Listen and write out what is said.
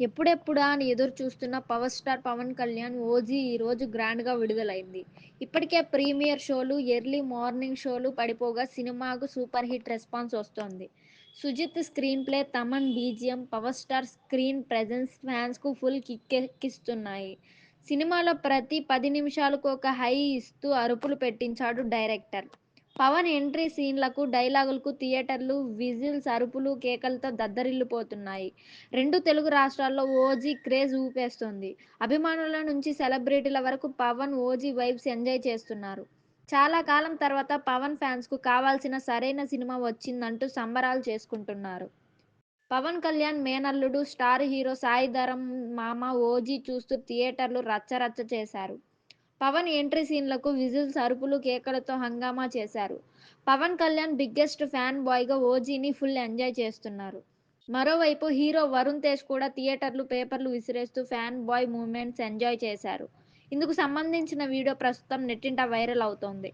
ఎప్పుడెప్పుడా అని ఎదురు చూస్తున్న power star Pawan Kalyan 'OG' ఈరోజు గ్రాండ్‌గా విడుదలైంది. ఇప్పటికే ప్రీమియర్ షోలు, ఎర్లీ మార్నింగ్ షోలు పడిపోగా సినిమాకు సూపర్ హిట్ రెస్పాన్స్ వస్తోంది. Sujeeth screenplay, Thaman BGM, power star screen presence ఫ్యాన్స్‌కు full కిక్కెక్కిస్తున్నాయి సినిమాలో ప్రతి పది నిమిషాలకు ఒక హై ఇస్తూ అరుపులు పెట్టించాడు డైరెక్టర్. పవన్ ఎంట్రీ సీన్లకు, డైలాగులకు థియేటర్లు విజిల్స్, అరుపులు, కేకలతో దద్దరిల్లిపోతున్నాయి. రెండు తెలుగు రాష్ట్రాల్లో 'ఓజీ' క్రేజ్ ఊపేస్తోంది. అభిమానుల నుంచి సెలబ్రిటీల వరకు పవన్ 'ఓజీ' వైబ్స్ ఎంజాయ్ చేస్తున్నారు. చాలా కాలం తర్వాత పవన్ ఫ్యాన్స్‌కు కావాల్సిన సరైన సినిమా వచ్చిందంటూ సంబరాలు చేసుకుంటున్నారు. పవన్ కళ్యాణ్ మేనల్లుడు, స్టార్ హీరో సాయిధరం మామ 'ఓజీ' చూస్తూ థియేటర్లు రచ్చరచ్చ చేశారు. పవన్ ఎంట్రీ సీన్లకు విజిల్స్, అరుపులు, కేకలతో హంగామా చేశారు. పవన్ కళ్యాణ్ బిగ్గెస్ట్ ఫ్యాన్ బాయ్గా 'ఓజీ'ని ఫుల్ ఎంజాయ్ చేస్తున్నారు. మరోవైపు హీరో వరుణ్ తేజ్ కూడా థియేటర్లు, పేపర్లు విసిరేస్తూ ఫ్యాన్ బాయ్ మూమెంట్స్ ఎంజాయ్ చేశారు. ఇందుకు సంబంధించిన వీడియో ప్రస్తుతం నెట్టింట వైరల్ అవుతోంది.